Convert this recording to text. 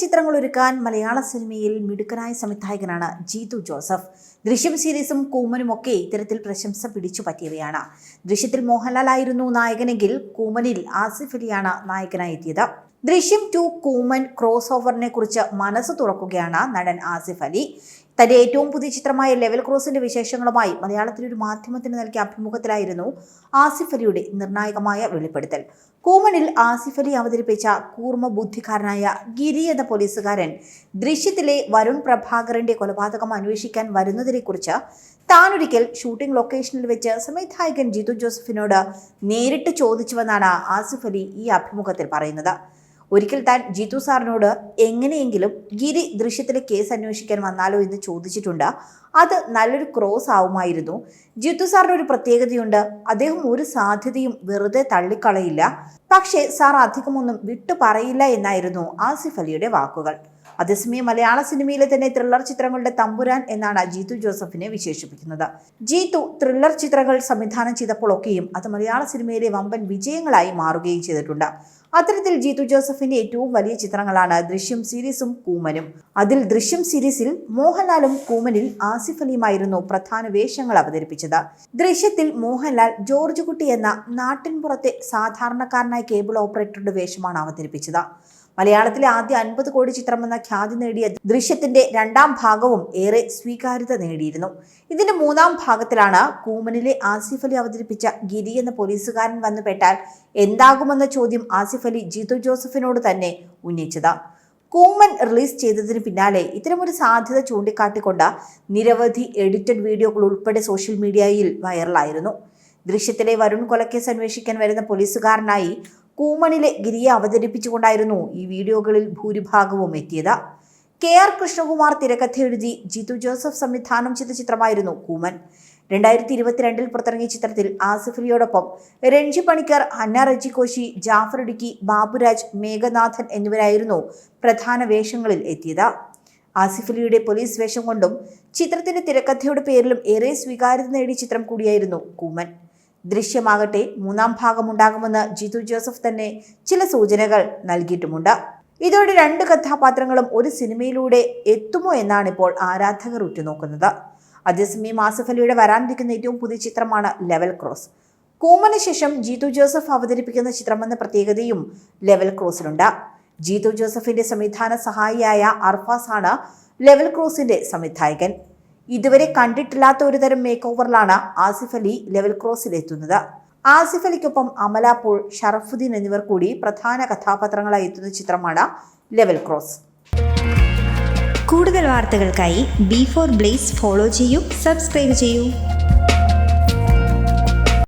ചിത്രങ്ങൾ ഒരുക്കാൻ മലയാള സിനിമയിൽ മിടുക്കനായ സംവിധായകനാണ് ജീതു ജോസഫ്. ദൃശ്യം സീരീസും കൂമനുമൊക്കെ ഇത്തരത്തിൽ പ്രശംസ പിടിച്ചു പറ്റിയവയാണ്. ദൃശ്യത്തിൽ മോഹൻലാൽ ആയിരുന്നു നായകനെങ്കിൽ കൂമനിൽ ആസിഫ് അലിയാണ് നായകനായി എത്തിയത് ദൃശ്യം ടു കൂമൻ ക്രോസ് ഓവറിനെ കുറിച്ച് മനസ്സ് തുറക്കുകയാണ് നടൻ ആസിഫ് അലി. തന്റെ ഏറ്റവും പുതിയ ചിത്രമായ ലെവൽ ക്രോസിന്റെ വിശേഷങ്ങളുമായി മലയാളത്തിലെ ഒരു മാധ്യമത്തിന് നൽകിയ അഭിമുഖത്തിലായിരുന്നു ആസിഫ് അലിയുടെ നിർണായകമായ വെളിപ്പെടുത്തൽ. കൂമനിൽ ആസിഫ് അലി അവതരിപ്പിച്ച കൂർമ്മ ബുദ്ധിക്കാരനായ ഗിരി എന്ന പോലീസുകാരൻ ദൃശ്യത്തിലെ വരുൺ പ്രഭാകറിന്റെ കൊലപാതകം അന്വേഷിക്കാൻ വരുന്നതിനെക്കുറിച്ച് താനൊരിക്കൽ ഷൂട്ടിംഗ് ലൊക്കേഷനിൽ വെച്ച് സംവിധായകൻ ജിതു ജോസഫിനോട് നേരിട്ട് ചോദിച്ചുവെന്നാണ് ആസിഫ് അലി ഈ അഭിമുഖത്തിൽ പറയുന്നത്. ഒരിക്കൽ താൻ ജീതു സാറിനോട് എങ്ങനെയെങ്കിലും ഗിരി ദൃശ്യത്തിലെ കേസ് അന്വേഷിക്കാൻ വന്നാലോ എന്ന് ചോദിച്ചിട്ടുണ്ട്. അത് നല്ലൊരു ക്രോസ് ആവുമായിരുന്നു. ജിത്തു സാറിന് ഒരു പ്രത്യേകതയുണ്ട്. അദ്ദേഹം ഒരു സാധ്യതയും വെറുതെ തള്ളിക്കളയില്ല. പക്ഷേ സാർ അധികമൊന്നും വിട്ടു പറയില്ല എന്നായിരുന്നു ആസിഫ് അലിയുടെ വാക്കുകൾ. അതേസമയം മലയാള സിനിമയിലെ തന്നെ ത്രില്ലർ ചിത്രങ്ങളുടെ തമ്പുരാൻ എന്നാണ് ജീതു ജോസഫിനെ വിശേഷിപ്പിക്കുന്നത്. ജീതു ത്രില്ലർ ചിത്രങ്ങൾ സംവിധാനം ചെയ്തപ്പോഴൊക്കെയും അത് മലയാള സിനിമയിലെ വമ്പൻ വിജയങ്ങളായി മാറുകയും ചെയ്തിട്ടുണ്ട്. അത്തരത്തിൽ ജീതു ജോസഫിന്റെ ഏറ്റവും വലിയ ചിത്രങ്ങളാണ് ദൃശ്യം സീരീസും കൂമനും. അതിൽ ദൃശ്യം സീരീസിൽ മോഹൻലാലും കൂമനിൽ ആസിഫ് അലിയുമായിരുന്നു പ്രധാന വേഷങ്ങൾ അവതരിപ്പിച്ചത്. ദൃശ്യത്തിൽ മോഹൻലാൽ ജോർജ് കുട്ടി എന്ന നാട്ടിൻപുറത്തെ സാധാരണക്കാരനായ കേബിൾ ഓപ്പറേറ്ററുടെ വേഷമാണ് അവതരിപ്പിച്ചത്. മലയാളത്തിലെ ആദ്യ അൻപത് കോടി ചിത്രമെന്ന ഖ്യാതി നേടിയ ദൃശ്യത്തിന്റെ രണ്ടാം ഭാഗവും ഏറെ സ്വീകാര്യത നേടിയിരുന്നു. ഇതിന്റെ മൂന്നാം ഭാഗത്തിലാണ് കൂമനിലെ ആസിഫ് അലി അവതരിപ്പിച്ച ഗിരി എന്ന പോലീസുകാരൻ വന്നുപെട്ടാൽ എന്താകുമെന്ന ചോദ്യം ആസിഫ് അലി ജിതു ജോസഫിനോട് തന്നെ ഉന്നയിച്ചത്. കൂമൻ റിലീസ് ചെയ്തതിന് പിന്നാലെ ഇത്തരമൊരു സാധ്യത ചൂണ്ടിക്കാട്ടിക്കൊണ്ട് നിരവധി എഡിറ്റഡ് വീഡിയോകൾ ഉൾപ്പെടെ സോഷ്യൽ മീഡിയയിൽ വൈറലായിരുന്നു. ദൃശ്യത്തിലെ വരുൺ കൊലക്കേസ് അന്വേഷിക്കാൻ വരുന്ന പോലീസുകാരനായി കൂമണിലെ ഗിരിയെ അവതരിപ്പിച്ചുകൊണ്ടായിരുന്നു ഈ വീഡിയോകളിൽ ഭൂരിഭാഗവും എത്തിയത്. കെ ആർ കൃഷ്ണകുമാർ തിരക്കഥ എഴുതി ജിതു ജോസഫ് സംവിധാനം ചെയ്ത ചിത്രമായിരുന്നു കൂമൻ. രണ്ടായിരത്തി ഇരുപത്തിരണ്ടിൽ പുറത്തിറങ്ങിയ ചിത്രത്തിൽ ആസിഫലിയോടൊപ്പം രഞ്ജി പണിക്കർ അന്ന റജി കോശി ജാഫർ ഇടുക്കി ബാബുരാജ് മേഘനാഥൻ എന്നിവരായിരുന്നു പ്രധാന വേഷങ്ങളിൽ എത്തിയത്. ആസിഫലിയുടെ പോലീസ് വേഷം കൊണ്ടും ചിത്രത്തിന്റെ തിരക്കഥയുടെ പേരിലും ഏറെ സ്വീകാര്യത നേടിയ ചിത്രം കൂടിയായിരുന്നു കൂമൻ. ദൃശ്യമാകട്ടെ. മൂന്നാം ഭാഗമുണ്ടാകുമെന്ന് ജിതു ജോസഫ് തന്നെ ചില സൂചനകൾ നൽകിയിട്ടുമുണ്ട്. ഇതോടെ രണ്ട് കഥാപാത്രങ്ങളും ഒരു സിനിമയിലൂടെ എത്തുമോ എന്നാണ് ഇപ്പോൾ ആരാധകർ ഉറ്റുനോക്കുന്നത്. അതേസമയം ആസിഫ് അലിയുടെ വരാനിരിക്കുന്ന ഏറ്റവും പുതിയ ചിത്രമാണ് ലെവൽ ക്രോസ്. കൂമന് ശേഷം ജീതു ജോസഫ് അവതരിപ്പിക്കുന്ന ചിത്രമെന്ന പ്രത്യേകതയും ലെവൽ ക്രോസിനുണ്ട് ജീതു ജോസഫിന്റെ സംവിധാന സഹായിയായ അർഫാസ് ആണ് ലെവൽ ക്രോസിന്റെ സംവിധായകൻ. ഇതുവരെ കണ്ടിട്ടില്ലാത്ത ഒരു തരം മേക്ക് ഓവറിലാണ് ആസിഫ് അലി ലെവൽ ക്രോസിൽ എത്തുന്നത് ആസിഫ് അലിക്കൊപ്പം അമല പോൾ ഷറഫുദ്ദീൻ എന്നിവർ കൂടി പ്രധാന കഥാപാത്രങ്ങളായി എത്തുന്ന ചിത്രമാണ് ലെവൽ ക്രോസ് കൂടുതൽ വാർത്തകൾക്കായി ബി ഫോർ ബ്ലേസ് ഫോളോ ചെയ്യൂ സബ്സ്ക്രൈബ് ചെയ്യൂ.